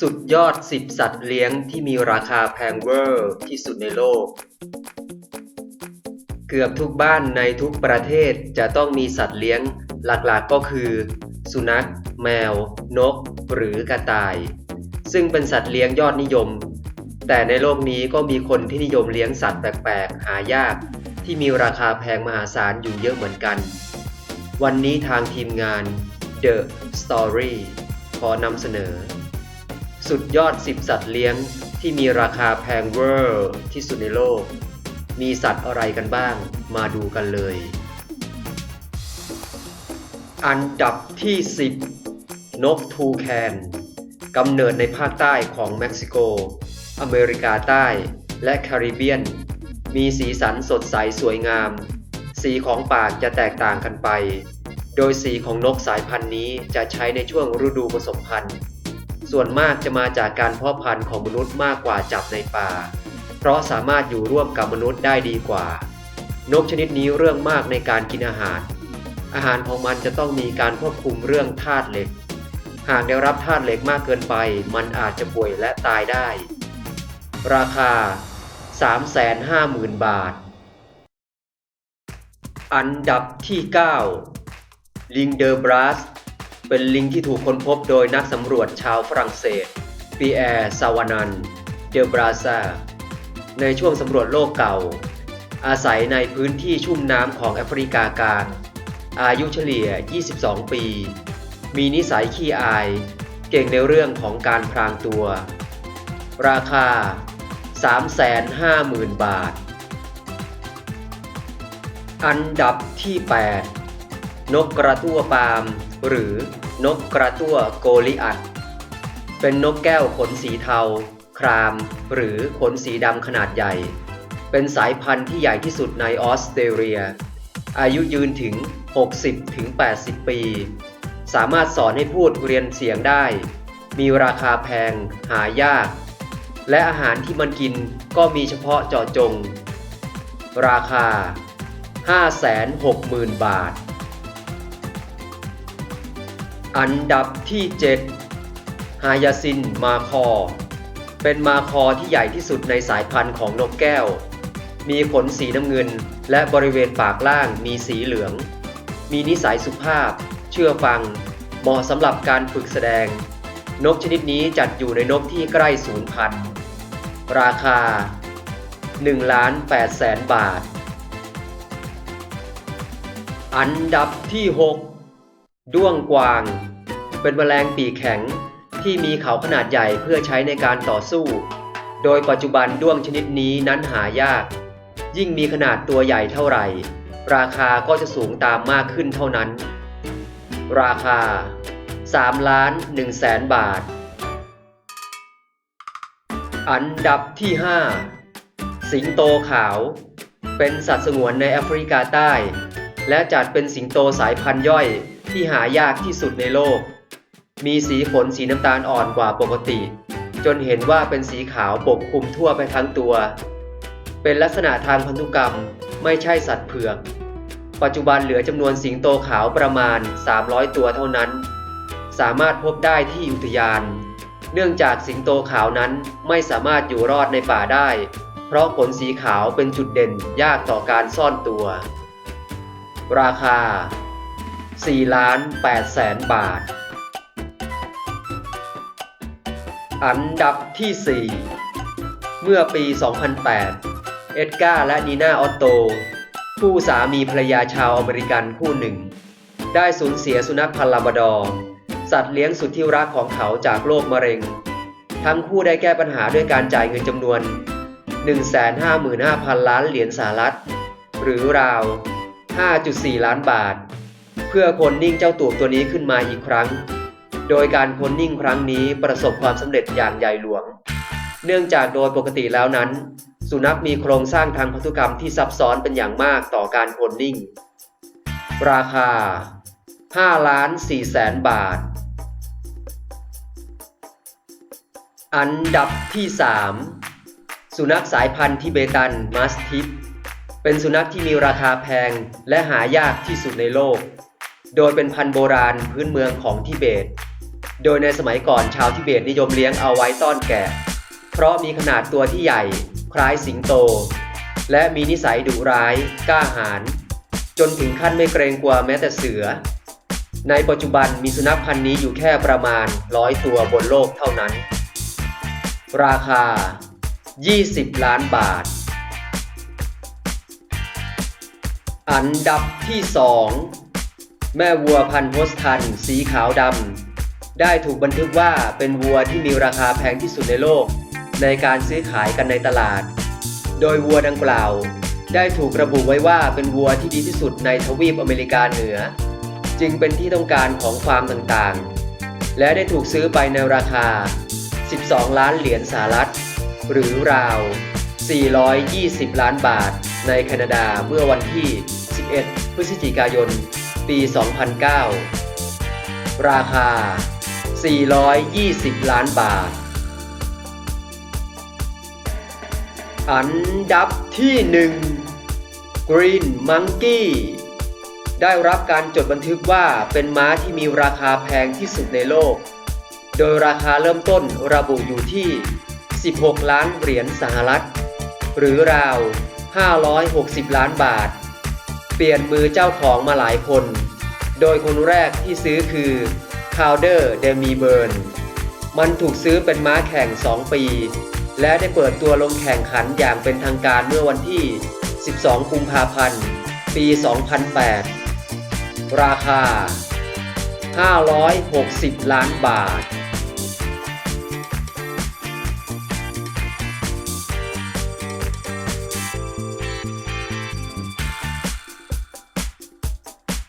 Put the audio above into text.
สุดยอด 10 สัตว์เลี้ยงที่มีราคาแพงเวอร์ที่สุดในโลก เกือบทุกบ้านในทุกประเทศจะต้องมีสัตว์เลี้ยงหลักๆก็คือ สุนัข แมว นก หรือกระต่าย ซึ่งเป็นสัตว์เลี้ยงยอดนิยม แต่ในโลกนี้ก็มีคนที่นิยมเลี้ยงสัตว์แปลกๆ หายาก ที่มีราคาแพงมหาศาลอยู่เยอะเหมือนกัน วันนี้ทางทีมงาน The Story ขอนำเสนอ สุดยอด 10 สัตว์เลี้ยงที่มีราคาแพงเวอร์ที่สุดในโลก มีสัตว์อะไรกันบ้าง มาดูกันเลย อันดับที่ 10 นกทูแคนกำเนิดในภาคใต้ของเม็กซิโก อเมริกาใต้ และแคริบเบียน มีสีสันสดใสสวยงาม สีของปากจะแตกต่างกันไป โดยสีของนกสายพันธุ์นี้จะใช้ในช่วงฤดูผสมพันธุ์ ส่วนมากจะมาจากการเพาะพันธุ์ของมนุษย์มากกว่าจับในป่า เพราะสามารถอยู่ร่วมกับมนุษย์ได้ดีกว่า นกชนิดนี้เรื่องมากในการกินอาหาร อาหารของมันจะต้องมีการควบคุมเรื่องธาตุเหล็ก หากได้รับธาตุเหล็กมากเกินไป มันอาจจะป่วยและตายได้ ราคา 350,000 บาท อันดับที่ 9 ลิงเดอร์บรัสเป็นลิงที่ถูกค้นพบโดยนักสำรวจชาวฝรั่งเศสปีแอร์ซาวานันเดอบราซาในช่วงสำรวจโลกเก่า อาศัยในพื้นที่ชุ่มน้ำของแอฟริกากลาง อายุเฉลี่ย 22 ปี มีนิสัยขี้อาย เก่งในเรื่องของการพรางตัว ราคา 350,000 บาท อันดับที่ 8 นกกระตั้วปาล์มหรือนกกระตั้วโกลิอัดเป็นนกแก้วขนสีเทา คราม หรือขนสีดำขนาดใหญ่ เป็นสายพันธุ์ที่ใหญ่ที่สุดในออสเตรเลีย อายุยืนถึง 60-80 ปี สามารถสอนให้พูดเรียนเสียงได้ มีราคาแพง หายาก และอาหารที่มันกินก็มีเฉพาะเจาะจง ราคา 560,000 บาท อันดับที่ 7 ฮายาซินมาคอ เป็นมาคอที่ใหญ่ที่สุดในสายพันธุ์ของนกแก้ว มีขนสีน้ำเงิน และบริเวณปากล่างมีสีเหลือง มีนิสัยสุภาพ เชื่อฟัง เหมาะสำหรับการฝึกแสดง นกชนิดนี้จัดอยู่ในนกที่ใกล้สูญพันธุ์ ราคา1ล้าน8แสนบาท อันดับที่ 6 ด้วงกวาง เป็นแมลงปีกแข็งที่มีเขาขนาดใหญ่เพื่อใช้ในการต่อสู้ โดยปัจจุบันด้วงชนิดนี้นั้นหายาก ยิ่งมีขนาดตัวใหญ่เท่าไหร่ ราคาก็จะสูงตามมากขึ้นเท่านั้น ราคา3ล้าน1แสนบาท อันดับที่ 5 สิงโตขาว เป็นสัตว์สงวนในแอฟริกาใต้ และจัดเป็นสิงโตสายพันธุ์ย่อยที่หายากที่สุดในโลก มีสีขนสีน้ำตาลอ่อนกว่าปกติ จนเห็นว่าเป็นสีขาวปกคลุมทั่วไปทั้งตัว เป็นลักษณะทางพันธุกรรมไม่ใช่สัตว์เผือก ปัจจุบันเหลือจำนวนสิงโตขาวประมาณ 300 ตัวเท่านั้น สามารถพบได้ที่อุทยาน เนื่องจากสิงโตขาวนั้นไม่สามารถอยู่รอดในป่าได้ เพราะขนสีขาวเป็นจุดเด่นยากต่อการซ่อนตัว ราคา 4 ล้าน8แสนบาท อันดับที่ 4 เมื่อปี 2008 เอ็ดการ์และนีนาออตโต คู่สามีภรรยาชาวอเมริกันคู่หนึ่ง ได้สูญเสียสุนัขพันธุ์ลาบดอร์สัตว์เลี้ยงสุดที่รักของเขาจากโรคมะเร็ง ทั้งคู่ได้แก้ปัญหาด้วยการจ่ายเงินจำนวน 155,000 ล้านเหรียญสหรัฐ หรือราว 5.4 ล้านบาท เพื่อคนนิ่งเจ้าตูบตัวนี้ขึ้นมาอีกครั้ง โดยการค้นนิ่งครั้งนี้ประสบความสำเร็จอย่างใหญ่หลวง เนื่องจากโดยปกติแล้วนั้น สุนัขมีโครงสร้างทางพันธุกรรมที่ซับซ้อนเป็นอย่างมากต่อการค้นนิ่ง ราคา5ล้าน4แสนบาท อันดับที่ 3 สุนัขสายพันธุ์ทิเบตันมัสทิฟเป็นสุนัขที่มีราคาแพงและหายากที่สุดในโลก โดยเป็นพันธุ์โบราณพื้นเมืองของทิเบต โดยในสมัยก่อนชาวทิเบตนิยมเลี้ยงเอาไว้ต้อนแกะ เพราะมีขนาดตัวที่ใหญ่ คล้ายสิงโต และมีนิสัยดุร้าย กล้าหาญจนถึงขั้นไม่เกรงกลัวแม้แต่เสือ ในปัจจุบันมีสุนัขพันธุ์นี้อยู่แค่ประมาณร้อยตัวบนโลกเท่านั้น ราคา 20 ล้านบาท อันดับที่ 2 แม่วัวพันธุ์โพสทัน สีขาวดำ ได้ถูกบันทึกว่าเป็นวัวที่มีราคาแพงที่สุดในโลก ในการซื้อขายกันในตลาด โดยวัวดังกล่าว ได้ถูกระบุไว้ว่าเป็นวัวที่ดีที่สุดในทวีปอเมริกาเหนือ จึงเป็นที่ต้องการของฟาร์มต่างๆ และได้ถูกซื้อไปในราคา 12 ล้านเหรียญสหรัฐ หรือราว 420 ล้านบาท ในแคนาดาเมื่อวันที่ 11 พฤศจิกายน ปี 2009 ราคา 420 ล้านบาท อันดับที่ 1 Green Monkey ได้รับการจดบันทึกว่าเป็นม้าที่มีราคาแพงที่สุดในโลก โดยราคาเริ่มต้นระบุอยู่ที่ 16 ล้านเหรียญสหรัฐ หรือราว 560 ล้านบาท เปลี่ยนมือเจ้าของมาหลายคน โดยคนแรกที่ซื้อคือ คาวเดอร์เดมีเบิร์นมันถูกซื้อเป็นม้าแข่ง 2 ปี และได้เปิดตัวลงแข่งขันอย่างเป็นทางการเมื่อวันที่ 12 กุมภาพันธ์ ปี 2008 ราคา 560 ล้านบาท